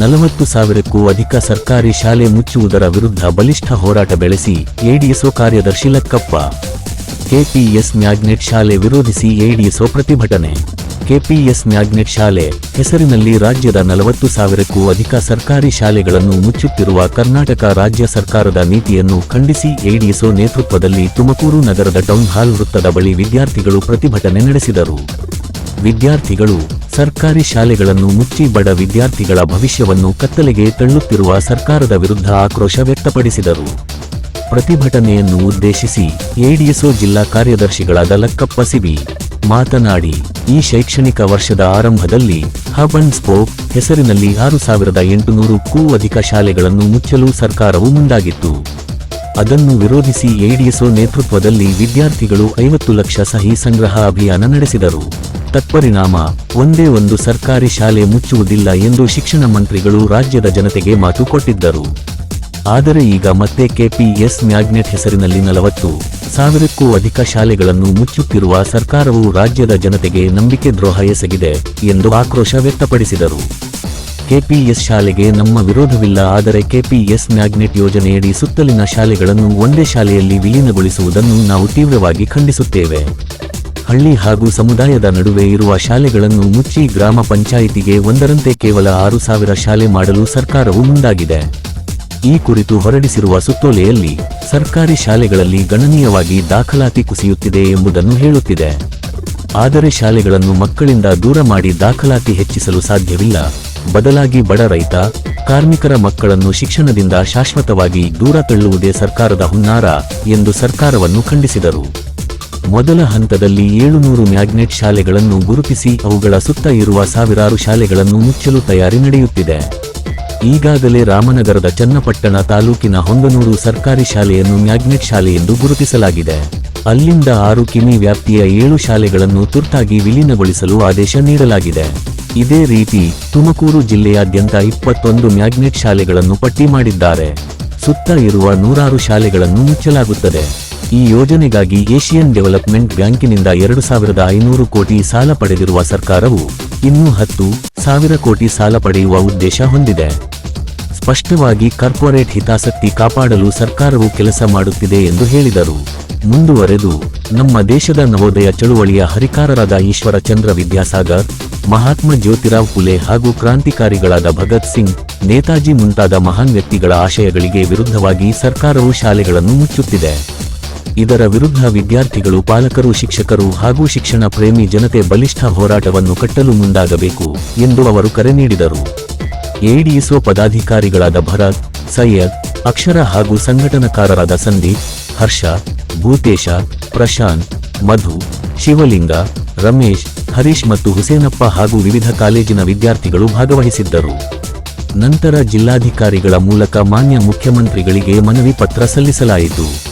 ನಲವತ್ತು ಸಾವಿರಕ್ಕೂ ಅಧಿಕ ಸರ್ಕಾರಿ ಶಾಲೆ ಮುಚ್ಚುವುದರ ವಿರುದ್ಧ ಬಲಿಷ್ಠ ಹೋರಾಟ ಬೆಳೆಸಿ ಎಡಿಎಸ್ಒ ಕಾರ್ಯದರ್ಶಿ ಲಕ್ಕಪ್ಪ. ಕೆಪಿಎಸ್ ಮ್ಯಾಗ್ನೆಟ್ ಶಾಲೆ ವಿರೋಧಿಸಿ ಎಡಿಎಸ್ಒ ಪ್ರತಿಭಟನೆ. ಕೆಪಿಎಸ್ ಮ್ಯಾಗ್ನೆಟ್ ಶಾಲೆ ಹೆಸರಿನಲ್ಲಿ ರಾಜ್ಯದ ನಲವತ್ತು ಸಾವಿರಕ್ಕೂ ಅಧಿಕ ಸರ್ಕಾರಿ ಶಾಲೆಗಳನ್ನು ಮುಚ್ಚುತ್ತಿರುವ ಕರ್ನಾಟಕ ರಾಜ್ಯ ಸರ್ಕಾರದ ನೀತಿಯನ್ನು ಖಂಡಿಸಿ ಎಡಿಎಸ್ಒ ನೇತೃತ್ವದಲ್ಲಿ ತುಮಕೂರು ನಗರದ ಟೌನ್ ಹಾಲ್ ವೃತ್ತದ ಬಳಿ ವಿದ್ಯಾರ್ಥಿಗಳು ಪ್ರತಿಭಟನೆ ನಡೆಸಿದರು. ವಿದ್ಯಾರ್ಥಿಗಳು ಸರ್ಕಾರಿ ಶಾಲೆಗಳನ್ನು ಮುಚ್ಚಿ ಬಡ ವಿದ್ಯಾರ್ಥಿಗಳ ಭವಿಷ್ಯವನ್ನು ಕತ್ತಲೆಗೆ ತಳ್ಳುತ್ತಿರುವ ಸರ್ಕಾರದ ವಿರುದ್ಧ ಆಕ್ರೋಶ ವ್ಯಕ್ತಪಡಿಸಿದರು. ಪ್ರತಿಭಟನೆಯನ್ನು ಉದ್ದೇಶಿಸಿ ಎಡಿಎಸ್ಒ ಜಿಲ್ಲಾ ಕಾರ್ಯದರ್ಶಿಗಳಾದ ಲಕ್ಕಪ್ಪ ಸಿಬಿ ಮಾತನಾಡಿ, ಈ ಶೈಕ್ಷಣಿಕ ವರ್ಷದ ಆರಂಭದಲ್ಲಿ ಹಬ್ ಅಂಡ್ ಸ್ಪೋಕ್ ಹೆಸರಿನಲ್ಲಿ ಆರು ಸಾವಿರದ ಎಂಟುನೂರಕ್ಕೂ ಅಧಿಕ ಶಾಲೆಗಳನ್ನು ಮುಚ್ಚಲು ಸರ್ಕಾರವು ಮುಂದಾಗಿತ್ತು. ಅದನ್ನು ವಿರೋಧಿಸಿ ಎಡಿಎಸ್ಒ ನೇತೃತ್ವದಲ್ಲಿ ವಿದ್ಯಾರ್ಥಿಗಳು ಐವತ್ತು ಲಕ್ಷ ಸಹಿ ಸಂಗ್ರಹ ಅಭಿಯಾನ ನಡೆಸಿದರು. ತತ್ಪರಿಣಾಮ, ಒಂದೇ ಒಂದು ಸರ್ಕಾರಿ ಶಾಲೆ ಮುಚ್ಚುವುದಿಲ್ಲ ಎಂದು ಶಿಕ್ಷಣ ಮಂತ್ರಿಗಳು ರಾಜ್ಯದ ಜನತೆಗೆ ಮಾತು ಕೊಟ್ಟಿದ್ದರು. ಆದರೆ ಈಗ ಮತ್ತೆ ಕೆಪಿಎಸ್ ಮ್ಯಾಗ್ನೆಟ್ ಹೆಸರಿನಲ್ಲಿ ನಲವತ್ತು ಸಾವಿರಕ್ಕೂ ಅಧಿಕ ಶಾಲೆಗಳನ್ನು ಮುಚ್ಚುತ್ತಿರುವ ಸರ್ಕಾರವು ರಾಜ್ಯದ ಜನತೆಗೆ ನಂಬಿಕೆ ದ್ರೋಹ ಎಸಗಿದೆ ಎಂದು ಆಕ್ರೋಶ ವ್ಯಕ್ತಪಡಿಸಿದರು. ಕೆಪಿಎಸ್ ಶಾಲೆಗೆ ನಮ್ಮ ವಿರೋಧವಿಲ್ಲ, ಆದರೆ ಕೆಪಿಎಸ್ ಮ್ಯಾಗ್ನೆಟ್ ಯೋಜನೆಯಡಿ ಸುತ್ತಲಿನ ಶಾಲೆಗಳನ್ನು ಒಂದೇ ಶಾಲೆಯಲ್ಲಿ ವಿಲೀನಗೊಳಿಸುವುದನ್ನು ನಾವು ತೀವ್ರವಾಗಿ ಖಂಡಿಸುತ್ತೇವೆ. ಹಳ್ಳಿ ಹಾಗೂ ಸಮುದಾಯದ ನಡುವೆ ಇರುವ ಶಾಲೆಗಳನ್ನು ಮುಚ್ಚಿ ಗ್ರಾಮ ಪಂಚಾಯಿತಿಗೆ ಒಂದರಂತೆ ಕೇವಲ ಆರು ಸಾವಿರ ಶಾಲೆ ಮಾಡಲು ಸರ್ಕಾರವು ಮುಂದಾಗಿದೆ. ಈ ಕುರಿತು ಹೊರಡಿಸಿರುವ ಸುತ್ತೋಲೆಯಲ್ಲಿ ಸರ್ಕಾರಿ ಶಾಲೆಗಳಲ್ಲಿ ಗಣನೀಯವಾಗಿ ದಾಖಲಾತಿ ಕುಸಿಯುತ್ತಿದೆ ಎಂಬುದನ್ನು ಹೇಳುತ್ತಿದೆ. ಆದರೆ ಶಾಲೆಗಳನ್ನು ಮಕ್ಕಳಿಂದ ದೂರ ಮಾಡಿ ದಾಖಲಾತಿ ಹೆಚ್ಚಿಸಲು ಸಾಧ್ಯವಿಲ್ಲ. ಬದಲಾಗಿ ಬಡ ರೈತ, ಕಾರ್ಮಿಕರ ಮಕ್ಕಳನ್ನು ಶಿಕ್ಷಣದಿಂದ ಶಾಶ್ವತವಾಗಿ ದೂರ ತಳ್ಳುವುದೇ ಸರ್ಕಾರದ ಹುನ್ನಾರ ಎಂದು ಸರ್ಕಾರವನ್ನು ಖಂಡಿಸಿದರು. ಮೊದಲ ಹಂತದಲ್ಲಿ ಏಳುನೂರು ಮ್ಯಾಗ್ನೆಟ್ ಶಾಲೆಗಳನ್ನು ಗುರುತಿಸಿ ಅವುಗಳ ಸುತ್ತ ಇರುವ ಸಾವಿರಾರು ಶಾಲೆಗಳನ್ನು ಮುಚ್ಚಲು ತಯಾರಿ ನಡೆಯುತ್ತಿದೆ. ಈಗಾಗಲೇ ರಾಮನಗರದ ಚನ್ನಪಟ್ಟಣ ತಾಲೂಕಿನ ಹೊಂಗನೂರು ಸರ್ಕಾರಿ ಶಾಲೆಯನ್ನು ಮ್ಯಾಗ್ನೆಟ್ ಶಾಲೆ ಎಂದು ಗುರುತಿಸಲಾಗಿದೆ. ಅಲ್ಲಿಂದ ಆರು ಕಿಮಿ ವ್ಯಾಪ್ತಿಯ ಏಳು ಶಾಲೆಗಳನ್ನು ತುರ್ತಾಗಿ ವಿಲೀನಗೊಳಿಸಲು ಆದೇಶ ನೀಡಲಾಗಿದೆ. ಇದೇ ರೀತಿ ತುಮಕೂರು ಜಿಲ್ಲೆಯಾದ್ಯಂತ ಇಪ್ಪತ್ತೊಂದು ಮ್ಯಾಗ್ನೆಟ್ ಶಾಲೆಗಳನ್ನು ಪಟ್ಟಿ ಮಾಡಿದ್ದಾರೆ. ಸುತ್ತ ಇರುವ ನೂರಾರು ಶಾಲೆಗಳನ್ನು ಮುಚ್ಚಲಾಗುತ್ತದೆ. ಈ ಯೋಜನೆಗಾಗಿ ಏಷಿಯನ್ ಡೆವಲಪ್ಮೆಂಟ್ ಬ್ಯಾಂಕಿನಿಂದ ಎರಡು ಸಾವಿರದ ಐನೂರು ಕೋಟಿ ಸಾಲ ಪಡೆದಿರುವ ಸರ್ಕಾರವು ಇನ್ನೂ ಹತ್ತು ಸಾವಿರ ಕೋಟಿ ಸಾಲ ಪಡೆಯುವ ಉದ್ದೇಶ ಹೊಂದಿದೆ. ಸ್ಪಷ್ಟವಾಗಿ ಕಾರ್ಪೊರೇಟ್ ಹಿತಾಸಕ್ತಿ ಕಾಪಾಡಲು ಸರ್ಕಾರವು ಕೆಲಸ ಮಾಡುತ್ತಿದೆ ಎಂದು ಹೇಳಿದರು. ಮುಂದುವರೆದು ನಮ್ಮ ದೇಶದ ನವೋದಯ ಚಳುವಳಿಯ ಹರಿಕಾರರಾದ ಈಶ್ವರ ಚಂದ್ರ ವಿದ್ಯಾಸಾಗರ್, ಮಹಾತ್ಮ ಜ್ಯೋತಿರಾವ್ ಫುಲೆ ಹಾಗೂ ಕ್ರಾಂತಿಕಾರಿಗಳಾದ ಭಗತ್ ಸಿಂಗ್, ನೇತಾಜಿ ಮುಂತಾದ ಮಹಾನ್ ವ್ಯಕ್ತಿಗಳ ಆಶಯಗಳಿಗೆ ವಿರುದ್ಧವಾಗಿ ಸರ್ಕಾರವು ಶಾಲೆಗಳನ್ನು ಮುಚ್ಚುತ್ತಿದೆ. ಇದರ ವಿರುದ್ಧ ವಿದ್ಯಾರ್ಥಿಗಳು ಪಾಲಕರು, ಶಿಕ್ಷಕರು ಹಾಗೂ ಶಿಕ್ಷಣ ಪ್ರೇಮಿ ಜನತೆ ಬಲಿಷ್ಠ ಹೋರಾಟವನ್ನು ಕಟ್ಟಲು ಮುಂದಾಗಬೇಕು ಎಂದು ಅವರು ಕರೆ ನೀಡಿದರು. ಎಡಿಎಸ್ಒ ಪದಾಧಿಕಾರಿಗಳಾದ ಭರತ್, ಸೈಯದ್, ಅಕ್ಷರ ಹಾಗೂ ಸಂಘಟನಾಕಾರರಾದ ಸಂದೀಪ್, ಹರ್ಷ, ಭೂತೇಶ, ಪ್ರಶಾಂತ್, ಮಧು, ಶಿವಲಿಂಗ, ರಮೇಶ್, ಹರೀಶ್ ಮತ್ತು ಹುಸೇನಪ್ಪ ಹಾಗೂ ವಿವಿಧ ಕಾಲೇಜಿನ ವಿದ್ಯಾರ್ಥಿಗಳು ಭಾಗವಹಿಸಿದ್ದರು. ನಂತರ ಜಿಲ್ಲಾಧಿಕಾರಿಗಳ ಮೂಲಕ ಮಾನ್ಯ ಮುಖ್ಯಮಂತ್ರಿಗಳಿಗೆ ಮನವಿ ಪತ್ರ ಸಲ್ಲಿಸಲಾಯಿತು.